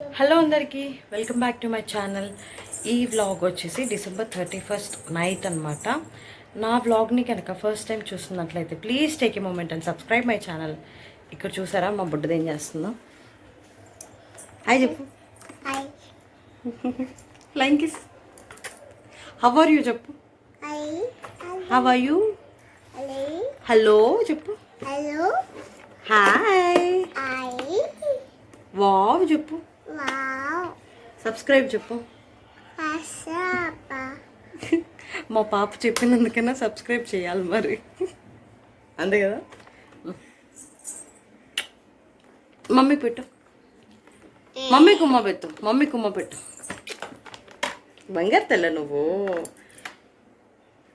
Hello అందరికీ welcome back to my channel. ఈ vlog వచ్చేసి డిసెంబర్ థర్టీ ఫస్ట్ నైట్ అనమాట నా వ్లాగ్ని కనుక ఫస్ట్ టైం చూస్తున్నట్లయితే please take a moment and subscribe my channel. ఇక్కడ చూసారా మా బుడ్డది ఏం చేస్తుందో? హాయ్ చెప్పు. Flying kiss how are you చెప్పు. హవ్ ఆర్ యూ హలో చెప్పు. హలో హాయ్ వావ్ చెప్పు. సబ్స్క్రైబ్ చెప్పు. పాప మా పాప చెప్పినందుకైనా సబ్స్క్రైబ్ చేయాలి మరి. అంతే కదా? మమ్మీ పెట్టు. మమ్మీ కుమ్మ పెట్టు. మమ్మీ కుమ్మ పెట్టు. బంగారు తెల్ల నువ్వు.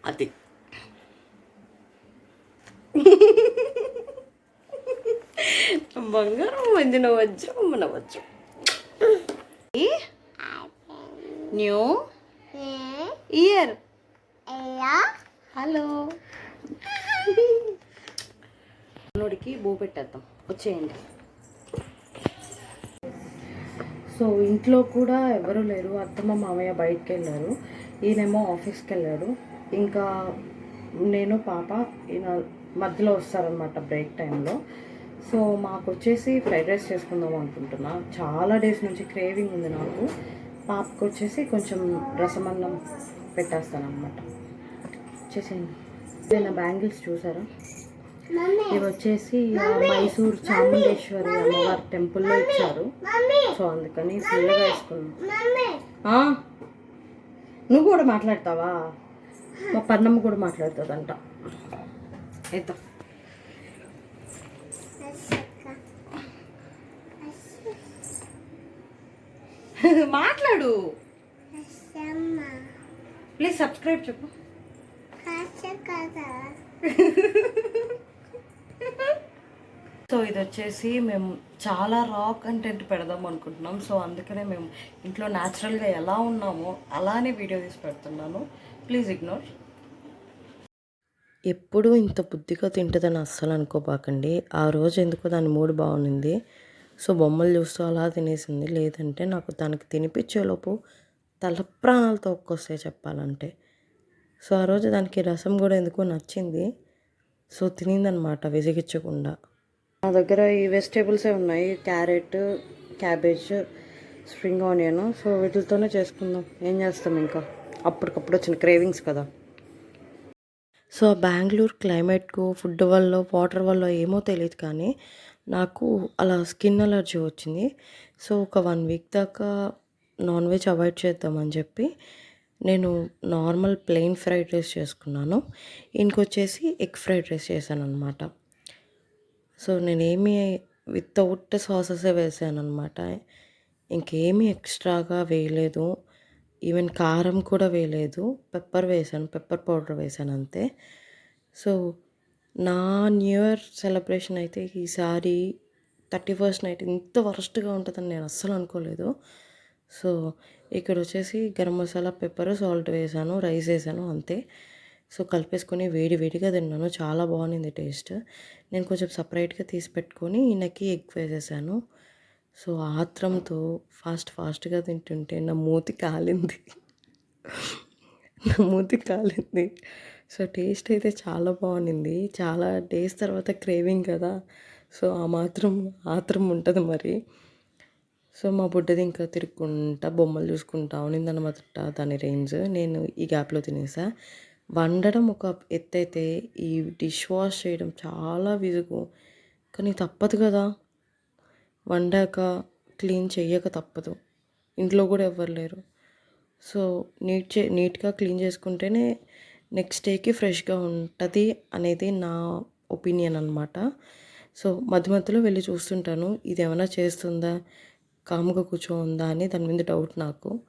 అది. బంగారం వందిన వజ్రం మన వజ్రం న్యూ ఇయర్. హలో. నోడికి బూ పెట్టేద్దాం. వచ్చేయండి. సో ఇంట్లో కూడా ఎవరు లేరు. అత్తమ్మ మామయ్య బయటకు వెళ్ళారు ఈయనేమో ఆఫీస్కి వెళ్ళారు ఇంకా నేను పాప ఈయన మధ్యలో వస్తారనమాట బ్రేక్ టైంలో. సో మాకు వచ్చేసి ఫ్రైడ్ రైస్ చేసుకుందాం అనుకుంటున్నా. చాలా డేస్ నుంచి క్రేవింగ్ ఉంది నాకు. పాపకు వచ్చేసి కొంచెం రసమన్నం పెట్టేస్తాను అనమాట చేసేయండి నేను బ్యాంగిల్స్ చూసారా? ఇవి వచ్చేసి మైసూర్ చాముండేశ్వరి అమ్మవారి టెంపుల్లో ఇచ్చారు. సో అందుకని ఫుల్గా వేసుకున్నాం. నువ్వు కూడా మాట్లాడతావా? మా పన్నమ్మ కూడా మాట్లాడుతుందంట. ఎత్తా మాట్లాడు. ప్లీజ్ సబ్స్క్రైబ్ చెప్పు. సో ఇది వచ్చేసి మేము చాలా రా కంటెంట్ పెడదాం అనుకుంటున్నాం. సో అందుకనే మేము ఇంట్లో న్యాచురల్గా ఎలా ఉన్నామో అలానే వీడియో తీసి పెడుతున్నాను. ప్లీజ్ ఇగ్నోర్ ఎప్పుడు ఇంత బుద్ధిగా తింటుందని అస్సలు అనుకోబాకండి. ఆ రోజు ఎందుకో దాని మూడు బాగుంది సో బొమ్మలు చూస్తూ అలా తినేసింది. లేదంటే నాకు దానికి తినిపించేలోపు తల ప్రాణాలతో ఒక్కొస్తాయి చెప్పాలంటే. సో ఆ రోజు దానికి రసం కూడా ఎందుకో నచ్చింది. సో తినిందనమాట విసిగించకుండా. నా దగ్గర ఈ వెజిటేబుల్సే ఉన్నాయి. Carrot cabbage spring onion. So వీటితోనే చేసుకుందాం. ఏం చేస్తాం ఇంకా? అప్పటికప్పుడు వచ్చిన క్రేవింగ్స్ కదా. సో బెంగళూరు క్లైమేట్కు ఫుడ్ వల్ల వాటర్ వల్ల ఏమో తెలియదు కానీ నాకు అలా స్కిన్ అలర్జీ వచ్చింది. సో ఒక వన్ వీక్ దాకా నాన్ వెజ్ అవాయిడ్ చేద్దామని చెప్పి నేను నార్మల్ ప్లెయిన్ ఫ్రైడ్ రైస్ చేసుకున్నాను. ఇంకొచ్చేసి ఎగ్ ఫ్రైడ్ రైస్ చేశాను అనమాట సో నేనేమి వితౌట్ సాసెసే వేసాను అనమాట ఇంకేమీ ఎక్స్ట్రాగా వేయలేదు. ఈవెన్ కారం కూడా వేయలేదు. పెప్పర్ వేసాను. పెప్పర్ పౌడర్ వేసాను అంతే. సో నా న్యూ ఇయర్ సెలబ్రేషన్ అయితే ఈసారి థర్టీ ఫస్ట్ నైట్ ఇంత వరస్ట్గా ఉంటుందని నేను అస్సలు అనుకోలేదు. సో ఇక్కడ వచ్చేసి గరం మసాలా పెప్పర్ సాల్ట్ వేసాను రైస్ వేసాను అంతే. సో కలిపేసుకొని వేడి వేడిగా తిన్నాను. చాలా బాగుంది టేస్ట్ నేను కొంచెం సపరేట్గా తీసి పెట్టుకొని ఈయనకి ఎగ్ వేసేసాను. సో ఆత్రంతో ఫాస్ట్ ఫాస్ట్గా తింటుంటే నా మూతి కాలింది. నా మూతి కాలింది. సో టేస్ట్ అయితే చాలా బాగుంది చాలా డేస్ తర్వాత క్రేవింగ్ కదా సో ఆ మాత్రం ఆత్రం ఉంటుంది మరి. సో మా బుడ్డది ఇంకా తిరుక్కుంటా బొమ్మలు చూసుకుంటా ఉన్నిందనమాట దాని రేంజ్ నేను ఈ గ్యాప్లో తినేసా. వండడం ఒక ఎత్తైతే ఈ డిష్ వాష్ చేయడం చాలా విసుగు. కానీ తప్పదు కదా వండాక క్లీన్ చేయక తప్పదు. ఇంట్లో కూడా ఎవ్వరు లేరు. సో నీట్ చే నీట్గా క్లీన్ చేసుకుంటేనే నెక్స్ట్ డేకి ఫ్రెష్గా ఉంటుంది అనేది నా ఒపీనియన్ అనమాట సో మధ్య మధ్యలో వెళ్ళి చూస్తుంటాను. ఇది ఏమైనా చేస్తుందా? కాముగా కూర్చోందా అని దాని మీద డౌట్ నాకు.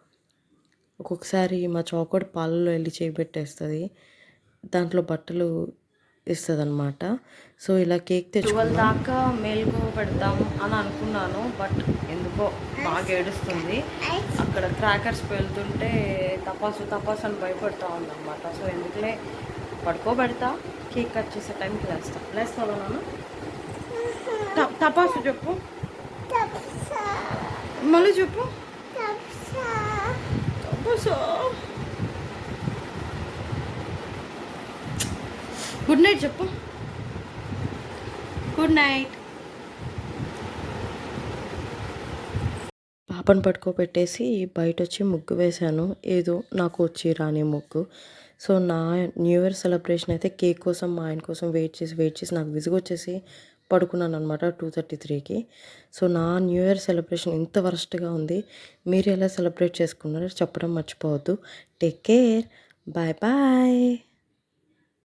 ఒక్కొక్కసారి మా చౌకటి పాలలో వెళ్ళి చేపెట్టేస్తుంది దాంట్లో బట్టలు ఇస్తుంది అనమాట సో ఇలా కేక్ తెచ్చుకోవాలి దాకా మేలుకో పెడదాం అని అనుకున్నాను బట్ ఎందుకో బాగా ఏడుస్తుంది. అక్కడ క్రాకర్స్ వెళ్తుంటే తపాసు తపాసు అని భయపడుతూ ఉందన్నమాట. సో ఎందుకులే? పడుకోబెడతా కేక్ కట్ చేసే టైంకి లేస్తా. లేస్తావా నాన్న? తపాసు చెప్పు. మళ్ళీ చెప్పు. గుడ్ నైట్ చెప్పు. Good night. పాపను పట్టుకోబెట్టేసి బయట వచ్చి ముగ్గు వేశాను. ఏదో నాకు వచ్చి రాని ముగ్గు. సో నా న్యూ ఇయర్ సెలబ్రేషన్ అయితే కేక్ కోసం మా ఆయన కోసం వెయిట్ చేసి వెయిట్ చేసి నాకు విసుగొచ్చేసి పడుకున్నాను అనమాట టూ థర్టీ త్రీకి. సో నా న్యూ ఇయర్ సెలబ్రేషన్ ఇంత వరస్ట్గా ఉంది. మీరు ఎలా సెలబ్రేట్ చేసుకున్నారో చెప్పడం మర్చిపోవద్దు. Take care. Bye bye.